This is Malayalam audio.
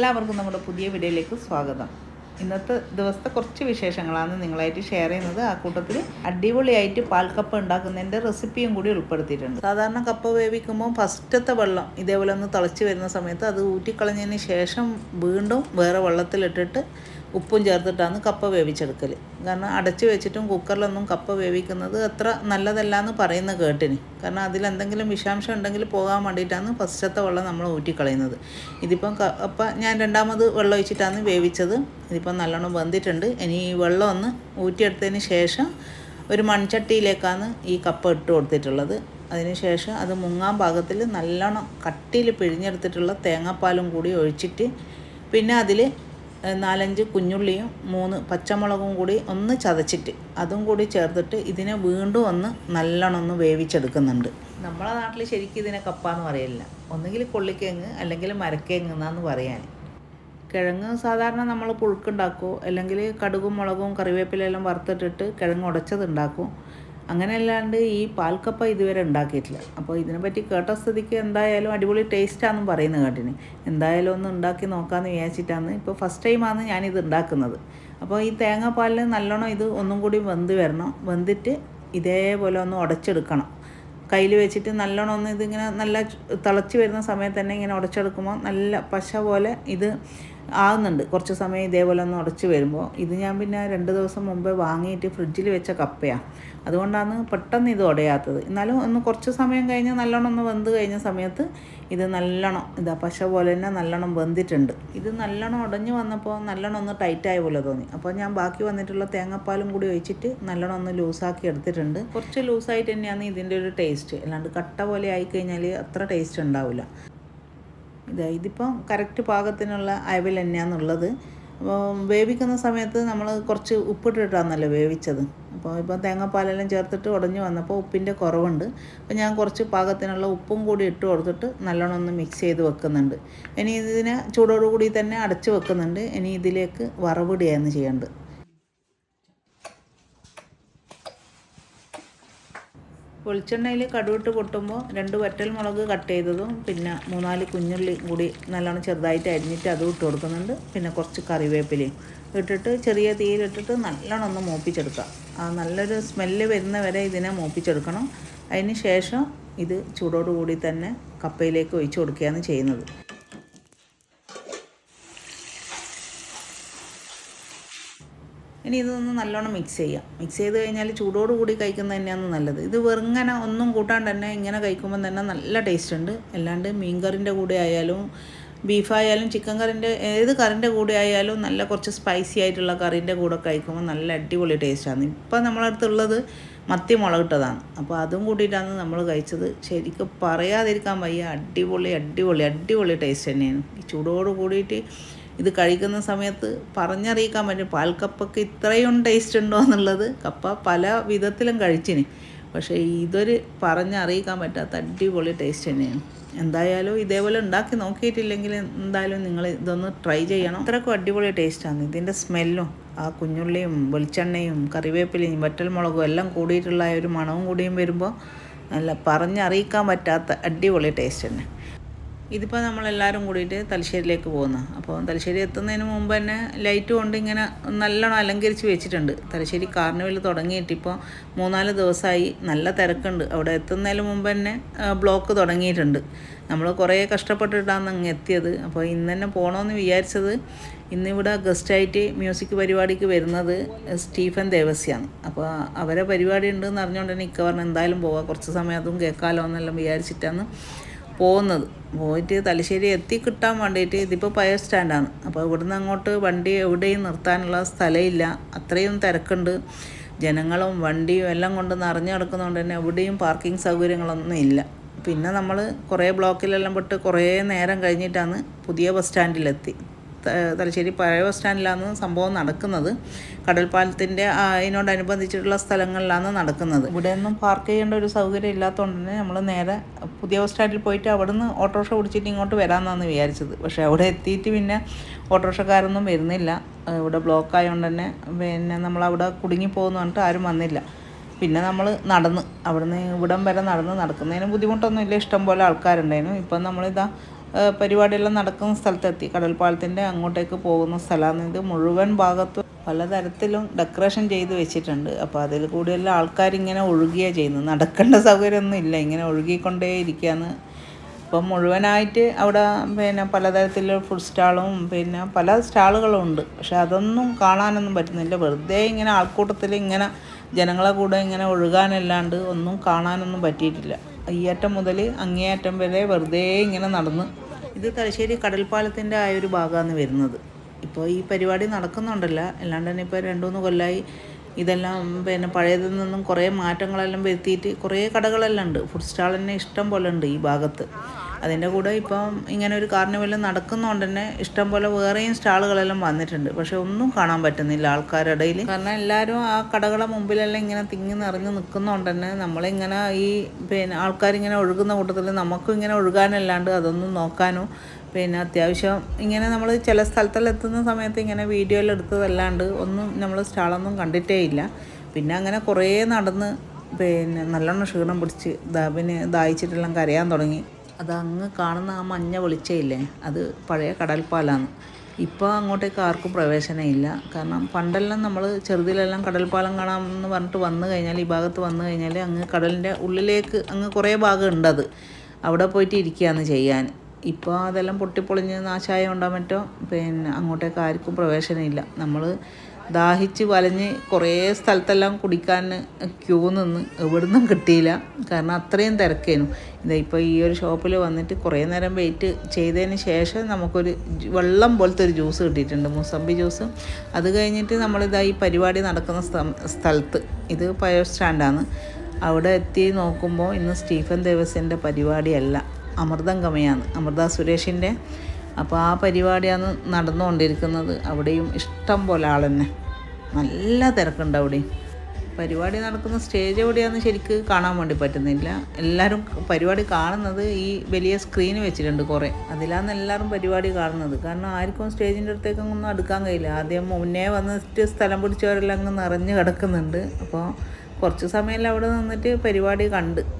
എല്ലാവർക്കും നമ്മുടെ പുതിയ വീഡിയോയിലേക്ക് സ്വാഗതം. ഇന്നത്തെ ദിവസത്തെ കുറച്ച് വിശേഷങ്ങളാണ് നിങ്ങളായിട്ട് ഷെയർ ചെയ്യുന്നത്. ആ കൂട്ടത്തിൽ അടിപൊളിയായിട്ട് പാൽക്കപ്പ ഉണ്ടാക്കുന്നതിന്റെ റെസിപ്പിയും കൂടി ഉൾപ്പെടുത്തിയിട്ടുണ്ട്. സാധാരണ കപ്പ വേവിക്കുമ്പോൾ ഫസ്റ്റത്തെ വെള്ളം ഇതേപോലെ ഒന്ന് തിളച്ച് വരുന്ന സമയത്ത് അത് ഊറ്റിക്കളഞ്ഞതിന് ശേഷം വീണ്ടും വേറെ വെള്ളത്തിലിട്ടിട്ട് ഉപ്പും ചേർത്തിട്ടാണ് കപ്പ വേവിച്ചെടുക്കൽ കാരണം അടച്ചു വെച്ചിട്ടും കുക്കറിലൊന്നും കപ്പ വേവിക്കുന്നത് അത്ര നല്ലതല്ല എന്ന് പറയുന്ന കേട്ടിന്. കാരണം അതിലെന്തെങ്കിലും വിഷാംശം ഉണ്ടെങ്കിൽ പോകാൻ വേണ്ടിയിട്ടാണ് ഫസ്റ്റത്തെ വെള്ളം നമ്മൾ ഊറ്റിക്കളയുന്നത്. ഇതിപ്പം കപ്പ ഞാൻ രണ്ടാമത് വെള്ളം ഒഴിച്ചിട്ടാണ് വേവിച്ചത്. ഇതിപ്പം നല്ലോണം വെന്തിട്ടുണ്ട്. ഇനി ഈ വെള്ളം ഒന്ന് ഊറ്റിയെടുത്തതിന് ശേഷം ഒരു മൺചട്ടിയിലേക്കാണ് ഈ കപ്പ ഇട്ട് കൊടുത്തിട്ടുള്ളത്. അതിനുശേഷം അത് മുങ്ങാൻ ഭാഗത്തിൽ നല്ലോണം കട്ടിയിൽ പിഴിഞ്ഞെടുത്തിട്ടുള്ള തേങ്ങാപ്പാലും കൂടി ഒഴിച്ചിട്ട് പിന്നെ അതിൽ നാലഞ്ച് കുഞ്ഞുള്ളിയും മൂന്ന് പച്ചമുളകും കൂടി ഒന്ന് ചതച്ചിട്ട് അതും കൂടി ചേർത്തിട്ട് ഇതിനെ വീണ്ടും ഒന്ന് നല്ലോണം ഒന്ന് വേവിച്ചെടുക്കുന്നുണ്ട്. നമ്മളെ നാട്ടിൽ ശരിക്കും ഇതിനെ കപ്പ കപ്പാന്ന് പറയില്ല ഒന്നുകിൽ കൊള്ളിക്കേങ്ങ് അല്ലെങ്കിൽ മരക്കേങ്ങ് എന്നാന്ന് പറയാൻ. കിഴങ്ങ് സാധാരണ നമ്മൾ പുഴുക്കുണ്ടാക്കും അല്ലെങ്കിൽ കടുകും മുളകും കറിവേപ്പിലെല്ലാം വറുത്തിട്ടിട്ട് കിഴങ്ങ് ഉടച്ചത് ഉണ്ടാക്കും അങ്ങനെ അല്ലാണ്ട് ഈ പാൽക്കപ്പ ഇതുവരെ ഉണ്ടാക്കിയിട്ടില്ല. അപ്പോൾ ഇതിനെപ്പറ്റി കേട്ട സ്ഥിതിക്ക് എന്തായാലും അടിപൊളി ടേസ്റ്റാണെന്ന് പറയുന്നത് കേട്ടിന്. എന്തായാലും ഒന്ന് ഉണ്ടാക്കി നോക്കാമെന്ന് വിചാരിച്ചിട്ടാണ് ഇപ്പോൾ ഫസ്റ്റ് ടൈമാണ് ഞാനിത് ഉണ്ടാക്കുന്നത്. അപ്പോൾ ഈ തേങ്ങാപ്പാലിൽ നല്ലോണം ഇത് ഒന്നും കൂടി വെന്ത് വരണം. വെന്തിട്ട് ഇതേപോലെ ഒന്ന് ഉടച്ചെടുക്കണം. കയ്യിൽ വെച്ചിട്ട് നല്ലോണം ഒന്ന് ഇതിങ്ങനെ നല്ല തിളച്ച് വരുന്ന സമയത്ത് തന്നെ ഇങ്ങനെ ഉടച്ചെടുക്കുമ്പോൾ നല്ല പശ പോലെ ഇത് ആകുന്നുണ്ട് കുറച്ച് സമയം ഇതേപോലെ ഒന്ന് ഉടച്ച് വരുമ്പോൾ. ഇത് ഞാൻ പിന്നെ രണ്ട് ദിവസം മുമ്പേ വാങ്ങിയിട്ട് ഫ്രിഡ്ജിൽ വെച്ച കപ്പയാണ് അതുകൊണ്ടാണ് പെട്ടെന്ന് ഇത് ഉടയാത്തത്. എന്നാലും ഒന്ന് കുറച്ച് സമയം കഴിഞ്ഞ് നല്ലോണം ഒന്ന് വെന്ത് കഴിഞ്ഞ സമയത്ത് ഇത് നല്ലോണം ഇതാ പശ പോലെ തന്നെ നല്ലോണം വെന്തിട്ടുണ്ട്. ഇത് നല്ലോണം ഉടഞ്ഞു വന്നപ്പോൾ നല്ലോണം ഒന്ന് ടൈറ്റായ പോലെ തോന്നി. അപ്പോൾ ഞാൻ ബാക്കി വന്നിട്ടുള്ള തേങ്ങാപ്പാലും കൂടി ഒഴിച്ചിട്ട് നല്ലോണം ഒന്ന് ലൂസാക്കി എടുത്തിട്ടുണ്ട്. കുറച്ച് ലൂസായിട്ട് തന്നെയാണ് ഇതിന്റെ ഒരു ടേസ്റ്റ് അല്ലാണ്ട് കട്ട പോലെ ആയിക്കഴിഞ്ഞാൽ അത്ര ടേസ്റ്റ് ഉണ്ടാവില്ല. ഇതാ ഇതിപ്പം കറക്റ്റ് പാകത്തിനുള്ള അയവിൽ തന്നെയാണെന്നുള്ളത് അപ്പോൾ വേവിക്കുന്ന സമയത്ത് നമ്മൾ കുറച്ച് ഉപ്പിട്ടിട്ടാണല്ലോ വേവിച്ചത്. അപ്പോൾ ഇപ്പോൾ തേങ്ങാപ്പാലെല്ലാം ചേർത്തിട്ട് ഉടഞ്ഞു വന്നപ്പോൾ ഉപ്പിന്റെ കുറവുണ്ട്. അപ്പോൾ ഞാൻ കുറച്ച് പാകത്തിനുള്ള ഉപ്പും കൂടി ഇട്ട് കൊടുത്തിട്ട് നല്ലോണം ഒന്ന് മിക്സ് ചെയ്ത് വെക്കുന്നുണ്ട്. ഇനി ഇതിനെ ചൂടോടുകൂടി തന്നെ അടച്ച് വെക്കുന്നുണ്ട്. ഇനി ഇതിലേക്ക് വറവിടുകയാണ് ചെയ്യേണ്ടത്. വെളിച്ചെണ്ണയിൽ കടുവിട്ട് പൊട്ടുമ്പോൾ രണ്ട് വറ്റൽ മുളക് കട്ട് ചെയ്തതും പിന്നെ മൂന്നാൽ കുഞ്ഞുള്ളി കൂടി നല്ലോണം ചെറുതായിട്ട് അരിഞ്ഞിട്ട് അതും ഇട്ട് കൊടുക്കുന്നുണ്ട്. പിന്നെ കുറച്ച് കറിവേപ്പിലയും ഇട്ടിട്ട് ചെറിയ തീയിലിട്ടിട്ട് നല്ലോണം ഒന്ന് മൂപ്പിച്ചെടുക്കുക. ആ നല്ലൊരു സ്മെല്ല് വരുന്ന വരെ ഇതിനെ മൂപ്പിച്ചെടുക്കണം. അതിന് ശേഷം ഇത് ചൂടോടുകൂടി തന്നെ കപ്പയിലേക്ക് ഒഴിച്ചു കൊടുക്കുകയാണ് ചെയ്യുന്നത്. ഇനി ഇതൊന്ന് നല്ലോണം മിക്സ് ചെയ്യാം. മിക്സ് ചെയ്ത് കഴിഞ്ഞാൽ ചൂടോട് കൂടി കഴിക്കുന്നത് തന്നെയാണ് നല്ലത്. ഇത് വെറുങ്ങനെ ഒന്നും കൂട്ടാണ്ട് തന്നെ ഇങ്ങനെ കഴിക്കുമ്പോൾ തന്നെ നല്ല ടേസ്റ്റ് ഉണ്ട്. അല്ലാണ്ട് മീൻ കറിന്റെ കൂടെ ആയാലും ബീഫായാലും ചിക്കൻ കറിന്റെ ഏത് കറിന്റെ കൂടെ ആയാലും നല്ല കുറച്ച് സ്പൈസി ആയിട്ടുള്ള കറിന്റെ കൂടെ കഴിക്കുമ്പോൾ നല്ല അടിപൊളി ടേസ്റ്റാണ് ഇപ്പം നമ്മളടുത്തുള്ളത് മത്തി മുളകിട്ടതാണ് അപ്പോൾ അതും കൂട്ടിയിട്ടാണ് നമ്മൾ കഴിച്ചത്. ശരിക്കും പറയാതിരിക്കാൻ വയ്യ. അടിപൊളി അടിപൊളി അടിപൊളി ടേസ്റ്റ് തന്നെയാണ്. ഈ ചൂടോട് കൂടിയിട്ട് ഇത് കഴിക്കുന്ന സമയത്ത് പറഞ്ഞറിയിക്കാൻ പറ്റും. പാൽക്കപ്പക്ക് ഇത്രയും ടേസ്റ്റ് ഉണ്ടോ എന്നുള്ളത്. കപ്പ പല വിധത്തിലും കഴിച്ചിന്. പക്ഷേ ഇതൊരു പറഞ്ഞറിയിക്കാൻ പറ്റാത്ത അടിപൊളി ടേസ്റ്റ് തന്നെയാണ്. എന്തായാലും ഇതേപോലെ ഉണ്ടാക്കി നോക്കിയിട്ടില്ലെങ്കിൽ എന്തായാലും നിങ്ങൾ ഇതൊന്ന് ട്രൈ ചെയ്യണം. അത്രക്കും അടിപൊളി ടേസ്റ്റാണ് ഇതിന്റെ സ്മെല്ലും ആ കുഞ്ഞുള്ളിയും വെളിച്ചെണ്ണയും കറിവേപ്പിലയും വറ്റൽമുളകും എല്ലാം കൂടിയിട്ടുള്ള ഒരു മണവും കൂടിയും വരുമ്പോൾ നല്ല പറഞ്ഞറിയിക്കാൻ പറ്റാത്ത അടിപൊളി ടേസ്റ്റ് തന്നെ. ഇതിപ്പോൾ നമ്മളെല്ലാവരും കൂടിയിട്ട് തലശ്ശേരിയിലേക്ക് പോകുന്ന. അപ്പോൾ തലശ്ശേരി എത്തുന്നതിന് മുമ്പ് തന്നെ ലൈറ്റ് കൊണ്ട് ഇങ്ങനെ നല്ലോണം അലങ്കരിച്ച് വെച്ചിട്ടുണ്ട്. തലശ്ശേരി കാർണിവൽ തുടങ്ങിയിട്ട് ഇപ്പോൾ മൂന്നാൽ ദിവസമായി നല്ല തിരക്കുണ്ട്. അവിടെ എത്തുന്നതിന് മുമ്പ് തന്നെ ബ്ലോക്ക് തുടങ്ങിയിട്ടുണ്ട്. നമ്മൾ കുറേ കഷ്ടപ്പെട്ടിട്ടാണ് അങ്ങ് എത്തിയത്. അപ്പോൾ ഇന്ന് തന്നെ പോകണമെന്ന് വിചാരിച്ചത് ഇന്നിവിടെ ഗസ്റ്റായിട്ട് മ്യൂസിക് പരിപാടിക്ക് വരുന്നത് സ്റ്റീഫൻ ദേവസ്യാണ്. അപ്പോൾ അവരെ പരിപാടി ഉണ്ടെന്ന് അറിഞ്ഞുകൊണ്ട് തന്നെ ഇക്ക എന്തായാലും പോവാം കുറച്ച് സമയം അതും കേൾക്കാമല്ലോ എന്നെല്ലാം വിചാരിച്ചിട്ടാണ് പോകുന്നത്. പോയിട്ട് തലശ്ശേരി എത്തി കിട്ടാൻ വേണ്ടിയിട്ട് ഇതിപ്പോൾ പയർ സ്റ്റാൻഡാണ് അപ്പോൾ ഇവിടുന്ന് അങ്ങോട്ട് വണ്ടി എവിടെയും നിർത്താനുള്ള സ്ഥലമില്ല. അത്രയും തിരക്കുണ്ട്. ജനങ്ങളും വണ്ടിയും എല്ലാം കൊണ്ട് നിറഞ്ഞു കിടക്കുന്നതുകൊണ്ട് തന്നെ എവിടെയും പാർക്കിംഗ് സൗകര്യങ്ങളൊന്നും ഇല്ല. പിന്നെ നമ്മൾ കുറേ ബ്ലോക്കിലെല്ലാം പെട്ട് കുറേ നേരം കഴിഞ്ഞിട്ടാണ് പുതിയ ബസ് സ്റ്റാൻഡിലെത്തി. തലശ്ശേരി പഴയ ബസ് സ്റ്റാൻഡിലാണ് സംഭവം നടക്കുന്നത്. കടൽപ്പാലത്തിന്റെ അതിനോടനുബന്ധിച്ചിട്ടുള്ള സ്ഥലങ്ങളിലാണ് നടക്കുന്നത്. ഇവിടെ ഒന്നും പാർക്ക് ചെയ്യേണ്ട ഒരു സൗകര്യം ഇല്ലാത്തതുകൊണ്ട് തന്നെ നമ്മൾ നേരെ പുതിയ ബസ് സ്റ്റാൻഡിൽ പോയിട്ട് അവിടുന്ന് ഓട്ടോറിക്ഷ പിടിച്ചിട്ട് ഇങ്ങോട്ട് വരാമെന്നാണ് വിചാരിച്ചത്. പക്ഷേ അവിടെ എത്തിയിട്ട് പിന്നെ ഓട്ടോറിക്ഷക്കാരൊന്നും വരുന്നില്ല. ഇവിടെ ബ്ലോക്ക് ആയതുകൊണ്ട് തന്നെ പിന്നെ നമ്മളവിടെ കുടുങ്ങിപ്പോകുന്നു പറഞ്ഞിട്ട് ആരും വന്നില്ല. പിന്നെ നമ്മൾ നടന്ന് അവിടുന്ന് ഇവിടം വരെ നടന്ന് നടക്കുന്നതിന് ബുദ്ധിമുട്ടൊന്നുമില്ല. ഇഷ്ടം പോലെ ആൾക്കാരുണ്ടായിരുന്നു. ഇപ്പം നമ്മളിതാ പരിപാടിയെല്ലാം നടക്കുന്ന സ്ഥലത്തെത്തി. കടൽപ്പാലത്തിന്റെ അങ്ങോട്ടേക്ക് പോകുന്ന സ്ഥലമാണ് ഇത്. മുഴുവൻ ഭാഗത്തും പലതരത്തിലും ഡെക്കറേഷൻ ചെയ്ത് വെച്ചിട്ടുണ്ട്. അപ്പോൾ അതിൽ കൂടിയെല്ലാം ആൾക്കാരിങ്ങനെ ഒഴുകിയാണ് ചെയ്യുന്നത്. നടക്കേണ്ട സൗകര്യമൊന്നും ഇല്ല. ഇങ്ങനെ ഒഴുകിക്കൊണ്ടേ ഇരിക്കുകയാണ് അപ്പം മുഴുവനായിട്ട് അവിടെ പിന്നെ പലതരത്തിലുള്ള ഫുഡ് സ്റ്റാളും പിന്നെ പല സ്റ്റാളുകളും ഉണ്ട്. പക്ഷെ അതൊന്നും കാണാനൊന്നും പറ്റുന്നില്ല. വെറുതെ ഇങ്ങനെ ആൾക്കൂട്ടത്തിൽ ഇങ്ങനെ ജനങ്ങളെ കൂടെ ഇങ്ങനെ ഒഴുകാനല്ലാണ്ട് ഒന്നും കാണാനൊന്നും പറ്റിയിട്ടില്ല. അറ്റം മുതൽ അങ്ങേയറ്റം വരെ വെറുതെ ഇങ്ങനെ നടന്ന്. ഇത് തലശ്ശേരി കടൽപ്പാലത്തിന്റെ ആ ഒരു ഭാഗമാണ് വരുന്നത്. ഇപ്പോൾ ഈ പരിപാടി നടക്കുന്നുണ്ടല്ല. അല്ലാണ്ട് തന്നെ ഇപ്പോൾ രണ്ട് മൂന്ന് കൊല്ലമായി ഇതെല്ലാം പിന്നെ പഴയതിൽ നിന്നും കുറേ മാറ്റങ്ങളെല്ലാം വരുത്തിയിട്ട് കുറേ കടകളെല്ലാം ഉണ്ട്. ഫുഡ് സ്റ്റാൾ തന്നെ ഇഷ്ടം പോലെ ഉണ്ട് ഈ ഭാഗത്ത്. അതിന്റെ കൂടെ ഇപ്പം ഇങ്ങനെ ഒരു കാർണിവെല്ലാം നടക്കുന്നതുകൊണ്ട് തന്നെ ഇഷ്ടം പോലെ വേറെയും സ്റ്റാളുകളെല്ലാം വന്നിട്ടുണ്ട്. പക്ഷെ ഒന്നും കാണാൻ പറ്റുന്നില്ല ആൾക്കാരുടെ കാരണം എല്ലാവരും ആ കടകളെ മുമ്പിലെല്ലാം ഇങ്ങനെ തിങ്ങി നിറഞ്ഞ് നിൽക്കുന്നതുകൊണ്ട് തന്നെ നമ്മളിങ്ങനെ ഈ പിന്നെ ആൾക്കാരിങ്ങനെ ഒഴുകുന്ന കൂട്ടത്തിൽ നമുക്കും ഇങ്ങനെ ഒഴുകാനല്ലാണ്ട് അതൊന്നും നോക്കാനോ പിന്നെ അത്യാവശ്യം ഇങ്ങനെ നമ്മൾ ചില സ്ഥലത്തെല്ലാം എത്തുന്ന സമയത്ത് ഇങ്ങനെ വീഡിയോയിൽ എടുത്തതല്ലാണ്ട് ഒന്നും നമ്മൾ സ്റ്റാളൊന്നും കണ്ടിട്ടേ ഇല്ല. പിന്നെ അങ്ങനെ കുറേ നടന്ന് പിന്നെ നല്ലോണം ക്ഷീണം പിടിച്ച് പിന്നെ ദാഹിച്ചിട്ടെല്ലാം കരയാൻ തുടങ്ങി. അത് അങ്ങ് കാണുന്ന ആ മഞ്ഞ വെളിച്ചയില്ലേ? അത് പഴയ കടൽപ്പാലാണ്. ഇപ്പോൾ അങ്ങോട്ടേക്ക് ആർക്കും പ്രവേശനമില്ല കാരണം പണ്ടെല്ലാം നമ്മൾ ചെറുതിലെല്ലാം കടൽപ്പാലം കാണാം എന്ന് പറഞ്ഞിട്ട് വന്നു കഴിഞ്ഞാൽ ഈ ഭാഗത്ത് വന്നു കഴിഞ്ഞാൽ അങ്ങ് കടലിന്റെ ഉള്ളിലേക്ക് അങ്ങ് കുറേ ഭാഗം ഉണ്ടത് അവിടെ പോയിട്ട് ഇരിക്കുകയാണ് ചെയ്യാൻ. ഇപ്പോൾ അതെല്ലാം പൊട്ടിപ്പൊളിഞ്ഞ് നാശായം മറ്റോ? പിന്നെ അങ്ങോട്ടേക്ക് ആർക്കും പ്രവേശനമില്ല നമ്മൾ ദാഹിച്ച് വലഞ്ഞ് കുറേ സ്ഥലത്തെല്ലാം കുടിക്കാൻ ക്യൂ നിന്ന് എവിടുന്നും കിട്ടിയില്ല. കാരണം അത്രയും തിരക്കേനു. ഇതാ ഇപ്പോൾ ഈ ഒരു ഷോപ്പിൽ വന്നിട്ട് കുറേ നേരം വെയിറ്റ് ചെയ്തതിന് ശേഷം നമുക്കൊരു വെള്ളം പോലത്തെ ഒരു ജ്യൂസ് കിട്ടിയിട്ടുണ്ട്. മൂസംബി ജ്യൂസ്. അത് കഴിഞ്ഞിട്ട് നമ്മളിതാ ഈ പരിപാടി നടക്കുന്ന സ്ഥ- സ്ഥലത്ത്. ഇത് പയർ സ്റ്റാൻഡാണ്. അവിടെ എത്തി നോക്കുമ്പോൾ ഇന്ന് സ്റ്റീഫൻ ദേവസിന്റെ പരിപാടിയല്ല അമൃതം കമയാണ് അമൃത സുരേഷിന്റെ അപ്പോൾ ആ പരിപാടിയാണ് നടന്നുകൊണ്ടിരിക്കുന്നത്. അവിടെയും ഇഷ്ടം പോലെ ആൾ തന്നെ നല്ല തിരക്കുണ്ട് അവിടെയും പരിപാടി നടക്കുന്ന സ്റ്റേജ് എവിടെയാണെന്ന് ശരിക്ക് കാണാൻ വേണ്ടി പറ്റുന്നില്ല. എല്ലാവരും പരിപാടി കാണുന്നത് ഈ വലിയ സ്ക്രീൻ വെച്ചിട്ടുണ്ട് കുറേ. അതിലാണ് എല്ലാവരും പരിപാടി കാണുന്നത്. കാരണം ആർക്കും സ്റ്റേജിന്റെ അടുത്തേക്കൊന്നും അടുക്കാൻ കഴിയില്ല. ആദ്യം മുന്നേ വന്നിട്ട് സ്ഥലം പിടിച്ചവരെല്ലാം അങ്ങ് നിറഞ്ഞ് കിടക്കുന്നുണ്ട്. അപ്പോൾ കുറച്ച് സമയമെല്ലാം അവിടെ നിന്നിട്ട് പരിപാടി കണ്ട്.